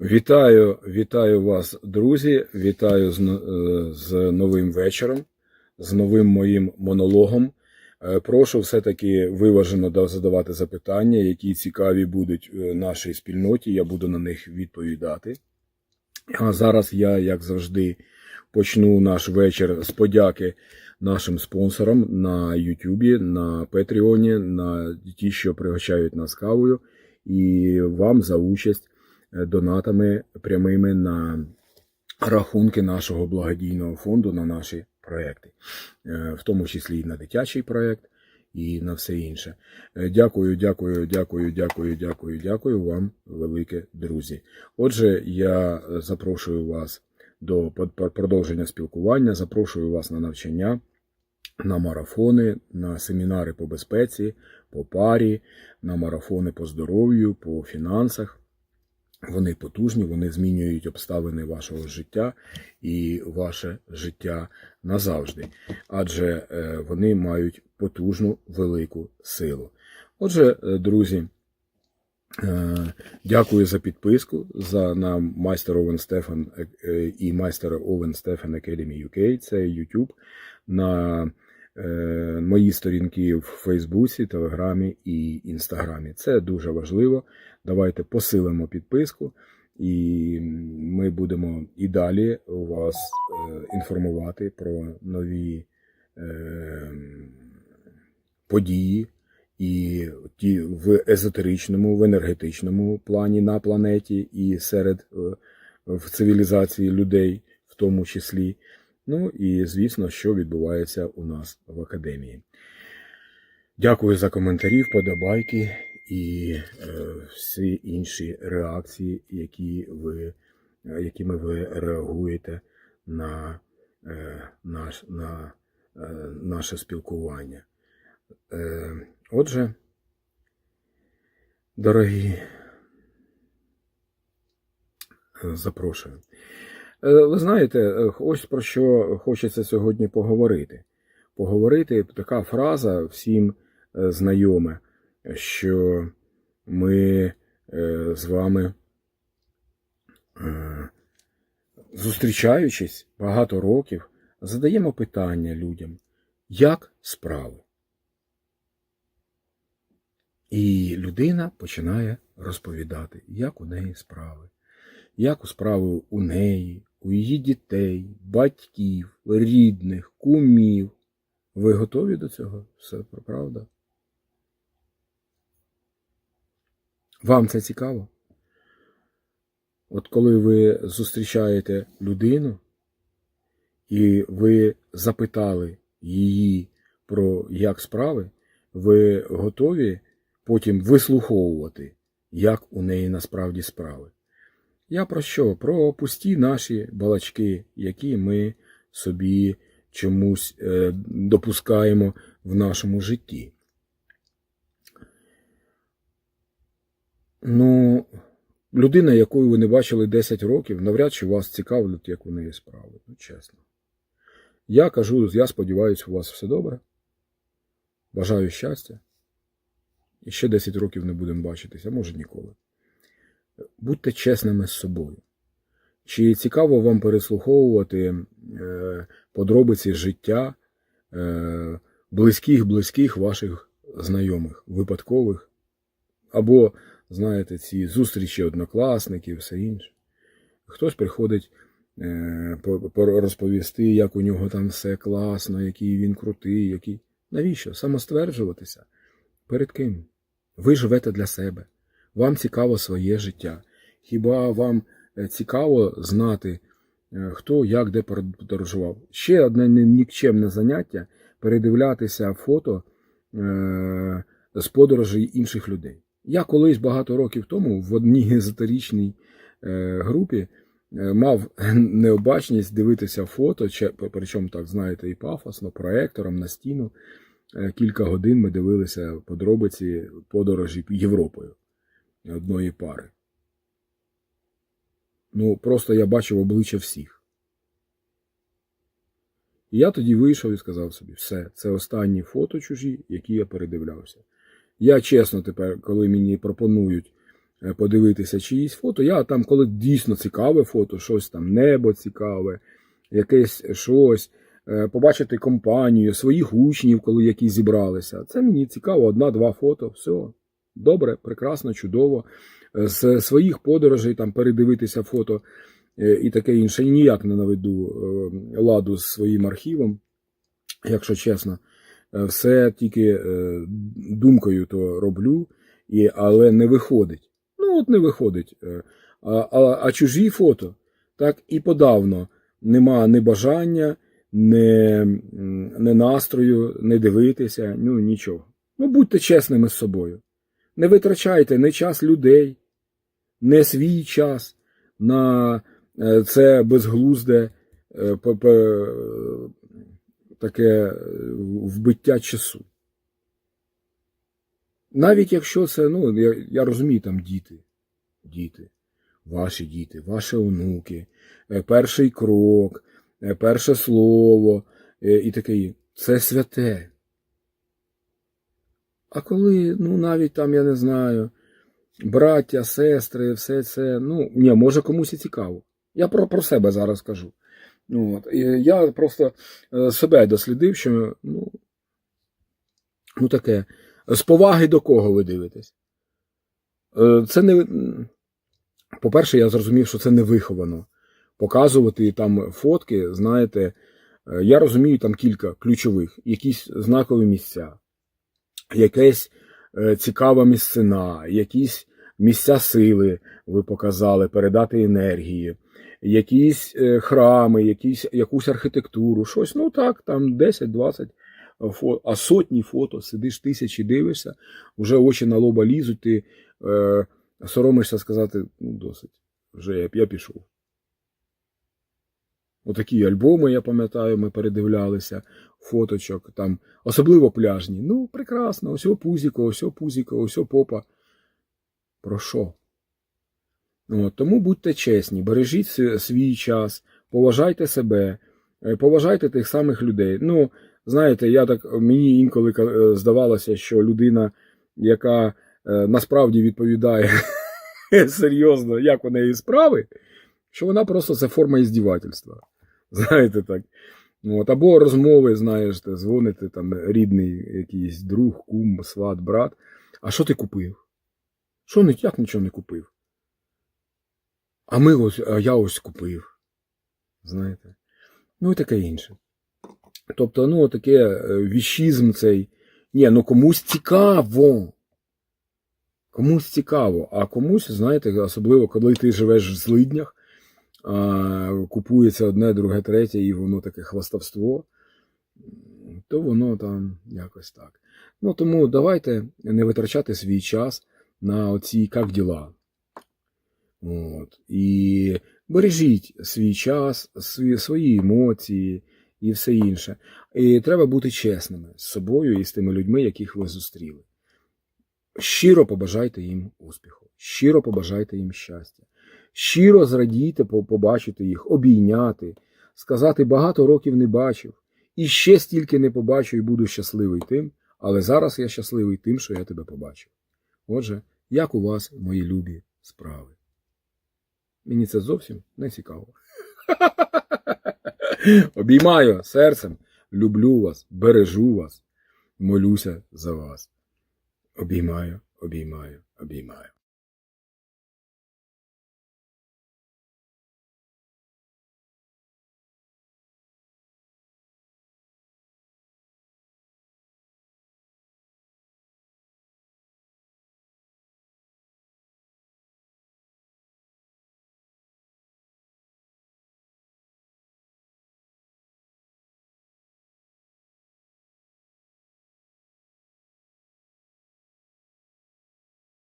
Вітаю, вітаю вас, друзі! Вітаю з, е, з новим вечором, з новим моїм монологом. Е, Прошу все-таки виважено задавати запитання, які цікаві будуть е, нашій спільноті. Я буду на них відповідати. А зараз я, як завжди, почну наш вечір з подяки нашим спонсорам на Ютубі, на Петріоні, на ті, що пригощають нас кавою, і вам за участь донатами прямими на рахунки нашого благодійного фонду на наші проекти, Е, в тому числі і на дитячий проект, і на все інше. Е, Дякую, дякую, дякую, дякую, дякую, дякую вам, велике друзі. Отже, я е, запрошую вас до продовження спілкування, запрошую вас на навчання. На марафони, на семінари по безпеці, по парі, на марафони по здоров'ю, по фінансах. Вони потужні, вони змінюють обставини вашого життя і ваше життя назавжди, адже е, вони мають потужну велику силу. Отже, е, друзі, е, дякую за підписку за на майстер Овен Стефан і майстер Овен Стефан Academy UK, це YouTube, на мої сторінки в Фейсбуці, Телеграмі і Інстаграмі. Це дуже важливо. Давайте посилимо підписку, і ми будемо і далі вас е, інформувати про нові е, події і ті в езотеричному, в енергетичному плані на планеті і серед е, в цивілізації людей, в тому числі. Ну і звісно, що відбувається у нас в академії. Дякую за коментарі, вподобайки і всі інші реакції, які ви, е, якими ви реагуєте на, е, наш, на е, наше спілкування. Отже, дорогі, запрошую. Ви знаєте, ось про що хочеться сьогодні поговорити. Поговорити така фраза всім знайома, що ми з вами, е, зустрічаючись багато років, задаємо питання людям, як справи? І людина починає розповідати, як у неї справи, як у справи у неї, у її дітей, батьків, рідних, кумів. Ви готові до цього? Все правда? Вам це цікаво? От коли ви зустрічаєте людину, і ви запитали її про як справи, ви готові потім вислуховувати, як у неї насправді справи. Я про що? Про пусті наші балачки, які ми собі чомусь е, допускаємо в нашому житті. Ну, людина, якою ви не бачили 10 років, навряд чи вас цікавлять, як у неї справи. Ну, чесно. Я кажу, я сподіваюся, у вас все добре. Бажаю щастя. І ще 10 років не будемо бачитися, може ніколи. Будьте чесними з собою. Чи цікаво вам переслуховувати е, подробиці життя е, близьких-близьких ваших знайомих, випадкових, або, знаєте, ці зустрічі однокласників, все інше. Хтось приходить е, по- по- розповісти, як у нього там все класно, який він крутий, який. Навіщо? Самостверджуватися? Перед ким? Ви живете для себе. Вам цікаво своє життя. Хіба вам е, цікаво знати, е, хто як де подорожував? Ще одне нікчемне заняття передивлятися фото з подорожей інших людей. Я колись багато років тому в одній езотеричній е, групі е, мав необачність дивитися фото, причому так, знаєте, і пафосно, проектором на стіну. Е, Кілька годин ми дивилися подробиці подорожі Європою одної пари. Ну, просто я бачив обличчя всіх. І я тоді вийшов і сказав собі, все, це останні фото чужі, які я передивлявся. Я чесно тепер, коли мені пропонують е, подивитися чиїсь фото. Я там, коли дійсно цікаве фото, щось там небо цікаве, якесь щось, е, побачити компанію, своїх учнів, коли які зібралися. Це мені цікаво, одна-два фото, все. Добре, прекрасно, чудово. Е, З своїх подорожей там передивитися фото е, і таке інше. Ніяк не наведу е, ладу з своїм архівом, якщо чесно. Е, Все тільки е, думкою то роблю, і, але не виходить. Ну, от не виходить. Е, А, а, а чужі фото, так і подавно нема ні бажання, ні, ні настрою, не дивитися, ну нічого. Ну, будьте чесними з собою. Не витрачайте не час людей, не свій час на це безглузде таке е, вбиття часу. Навіть якщо це, ну, я, я розумію, там діти, діти, ваші діти, ваші онуки, е, перший крок, е, перше слово і таке. Це святе. А коли, ну, навіть там, я не знаю, браття, сестри, все це, ну, ні, може комусь і цікаво. Я про, про себе зараз кажу. Ну, от, і я просто е, себе дослідив, що, ну, ну таке, з поваги до кого ви дивитесь? Е, Це не. По-перше, я зрозумів, що це не виховано. Показувати там фотки, знаєте, е, я розумію там кілька ключових, якісь знакові місця, якась цікава місцина, якісь місця сили ви показали, передати енергії, якісь е, храми, якісь, якусь архітектуру, щось, ну так, там 10-20 фото, а сотні фото, сидиш тисячі, дивишся, вже очі на лоба лізуть, ти е, соромишся сказати, ну, досить, вже я, я пішов. Отакі альбоми, я пам'ятаю, ми передивлялися, фоточок, там, особливо пляжні. Ну, прекрасно, ось пузіко, ось пузіко, ось попа. Про що? От, тому будьте чесні, бережіть свій час, поважайте себе, е, поважайте тих самих людей. Ну, знаєте, я так мені інколи е, здавалося, що людина, яка е, насправді відповідає серйозно, як у неї справи, що вона просто це форма іздівательства. Знаєте так. От, або розмови, знаєш, ти дзвоните там рідний якийсь друг, кум, сват, брат. А що ти купив? Що як нічого не купив? А ми ось, а я ось купив. Знаєте? Ну і таке інше. Тобто, ну, таке е, віщізм цей. Ні, ну комусь цікаво. Комусь цікаво, а комусь, знаєте, особливо, коли ти живеш в злиднях, а, купується одне, друге, третє, і воно таке хвастовство, то воно там якось так. Ну тому давайте не витрачати свій час на оці як діла. От. І бережіть свій час, свої, свої емоції і все інше. І треба бути чесними з собою і з тими людьми, яких ви зустріли. Щиро побажайте їм успіху, щиро побажайте їм щастя, щиро зрадійте побачити їх, обійняти, сказати багато років не бачив, і ще стільки не побачу, і буду щасливий тим, але зараз я щасливий тим, що я тебе побачив. Отже, як у вас, мої любі справи? Мені це зовсім не цікаво. Обіймаю серцем, люблю вас, бережу вас, молюся за вас. Обіймаю, обіймаю, обіймаю.